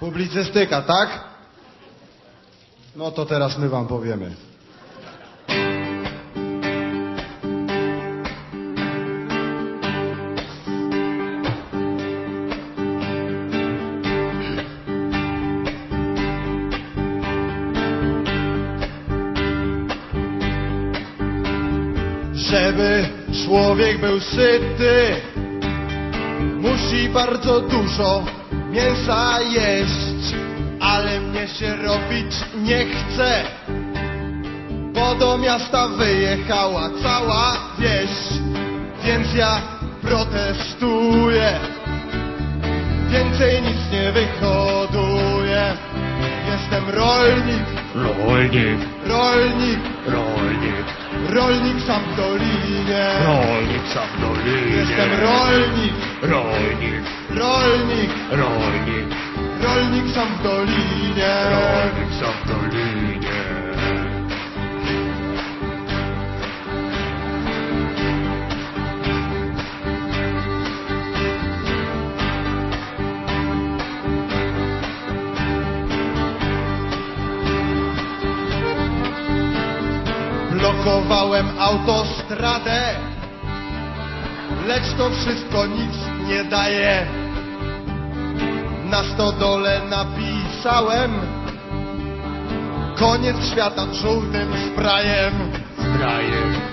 Publicystyka, tak? No to teraz my wam powiemy. Żeby człowiek był syty, musi bardzo dużo mięsa jeść, ale mnie się robić nie chce, bo do miasta wyjechała cała wieś, więc ja protestuję, więcej nic nie wyhoduję. Jestem Rolnik, rolnik, rolnik, rolnik sam w dolinie. rolnik sam w dolinie. Jestem rolnik, Rolnik, rolnik, rolnik, rolnik sam w dolinie. rolnik sam w dolinie. Blokowałem autostradę, lecz to wszystko nic nie daje. Na stodole napisałem koniec świata żółtym. Zbraję,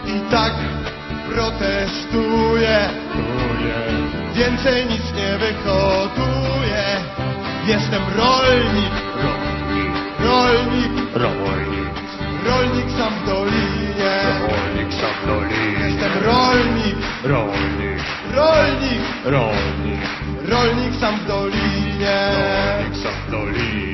I tak protestuję, tuje, więcej nic nie wyhoduję. Jestem rolnik, rolnik, rolnik, rolnik Rolnik, rolnik, rolnik, sam w dolinie. rolnik sam w dolinie.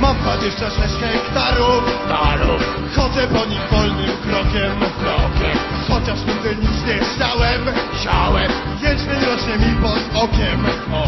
Mam 26 hektarów, Darów, chodzę po all cameras oh.